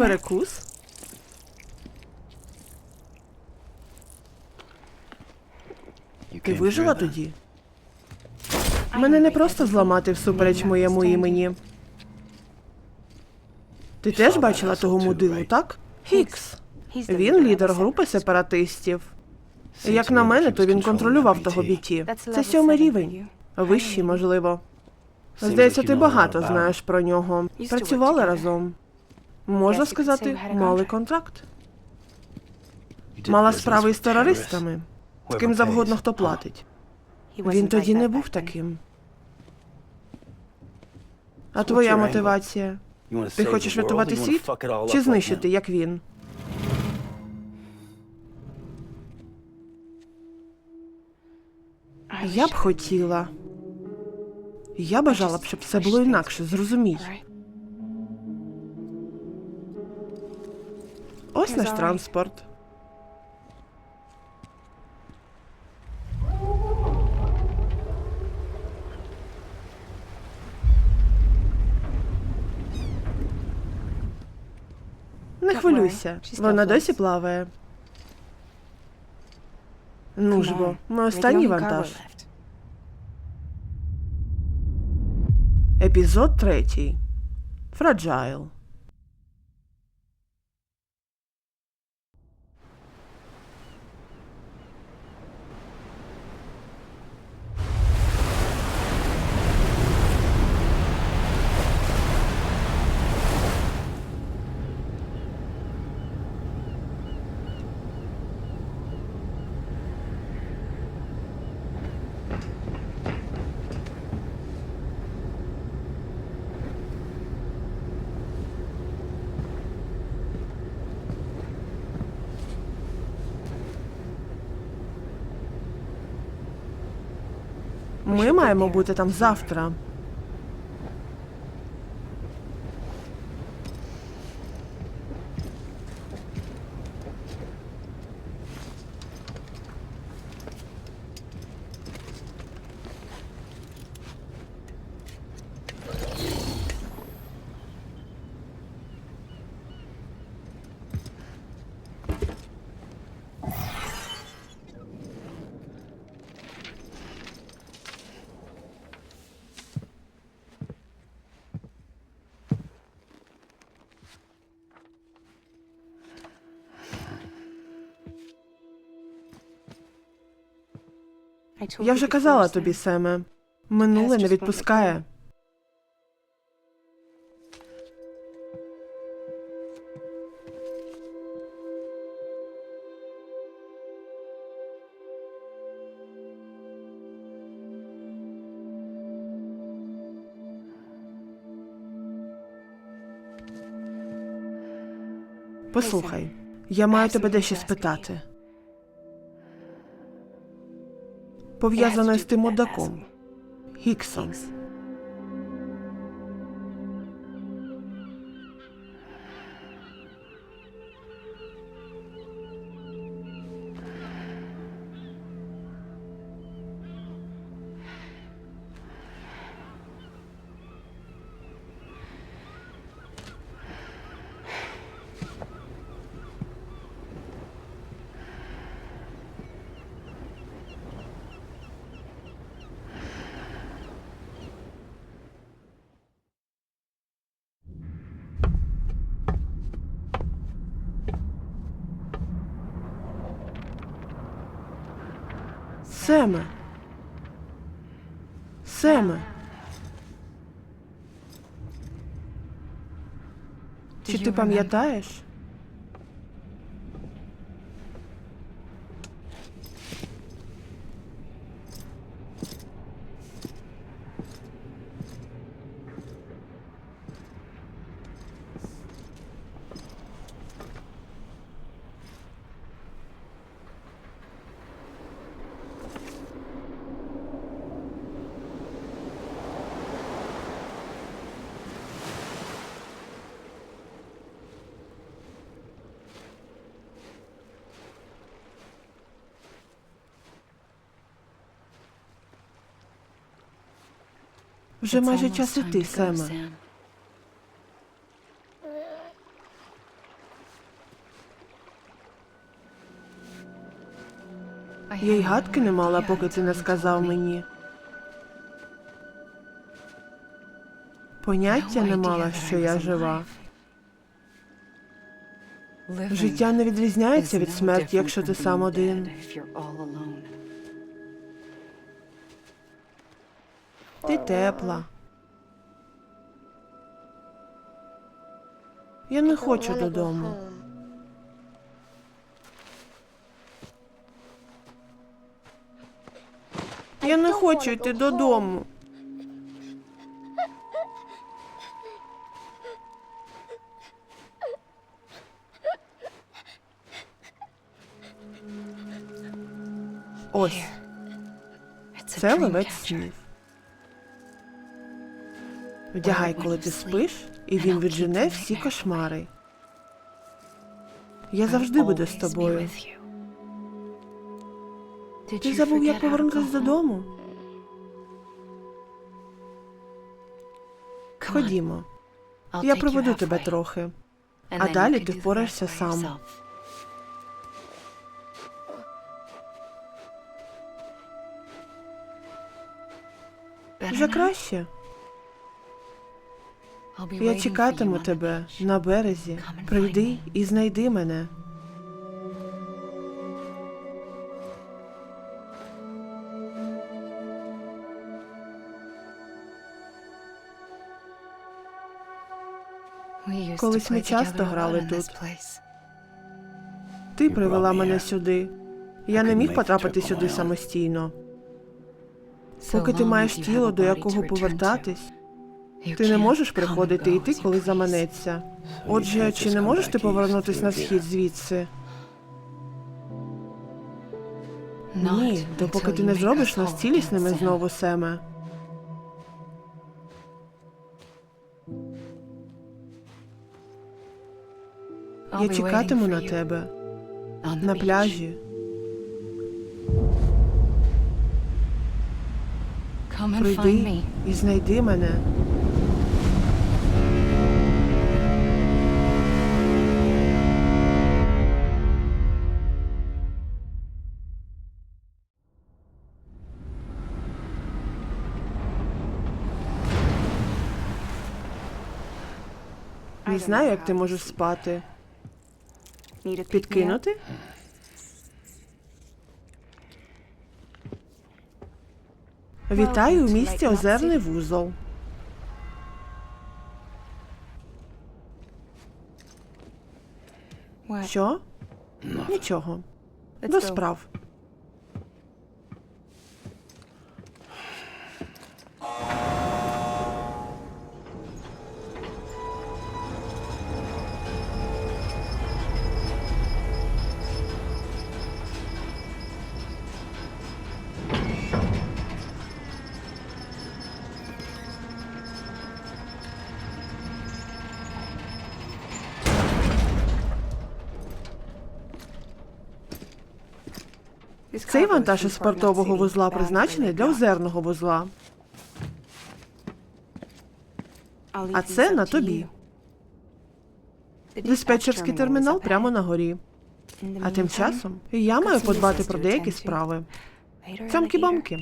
Перекус? Ти вижила тоді? Мене не просто зламати всупереч моєму імені. Ти теж бачила того мудилу, так? Хікс. Він лідер групи сепаратистів. Як на мене, то він контролював того біті. Це сьомий рівень. Вищий, можливо. Здається, ти багато знаєш про нього. Працювали разом. Можна сказати, мали контракт. Мала справи із терористами. З ким завгодно хто платить. Він тоді не був таким. А твоя мотивація? Ти хочеш рятувати світ? Чи знищити, як він? Я б хотіла. Я бажала б, щоб все було інакше, зрозумій. Ось наш транспорт. Не хвилюйся, вона досі плаває. Ну ж бо, ми останній вантаж. Епізод третій. Фраджайл. Ми маємо бути там завтра. Я вже казала тобі, Семе. Минуле не відпускає. Послухай, я маю тебе дещо спитати. Пов'язане з тим мудаком. Гіксом. Семе. Семе. Чи ти пам'ятаєш? Вже майже час іти, Семе. Я й гадки не мала, поки ти не сказав мені. Поняття не мала, що я жива. Життя не відрізняється від смерті, якщо ти сам один. Ти тепла. Я не хочу додому. Я не хочу йти додому. Ось, це ловець снів. Вдягай, коли ти спиш, і він віджене всі кошмари. Я завжди буду з тобою. Ти забув, як повернутися додому? Ходімо, я проведу тебе трохи. а далі ти впораєшся сам. Вже краще. Я чекатиму тебе на березі. Прийди і знайди мене. Колись ми часто грали тут. Ти привела мене сюди. Я не міг потрапити сюди самостійно. Поки ти маєш тіло, до якого повертатись, ти не можеш приходити і йти, коли заманеться. Отже, чи не можеш ти повернутись на схід звідси? Ні, допоки ти не зробиш нас цілісними знову, Семе. Я чекатиму на тебе на пляжі. Прийди і знайди мене. Знаю, як ти можеш спати. Підкинути? Вітаю у місті Озерний вузол. Що? Нічого. До справ. Цей вантаж із портового вузла призначений для озерного вузла. А це на тобі. Диспетчерський термінал прямо на горі. А тим часом я маю подбати про деякі справи. Цямки-бамки.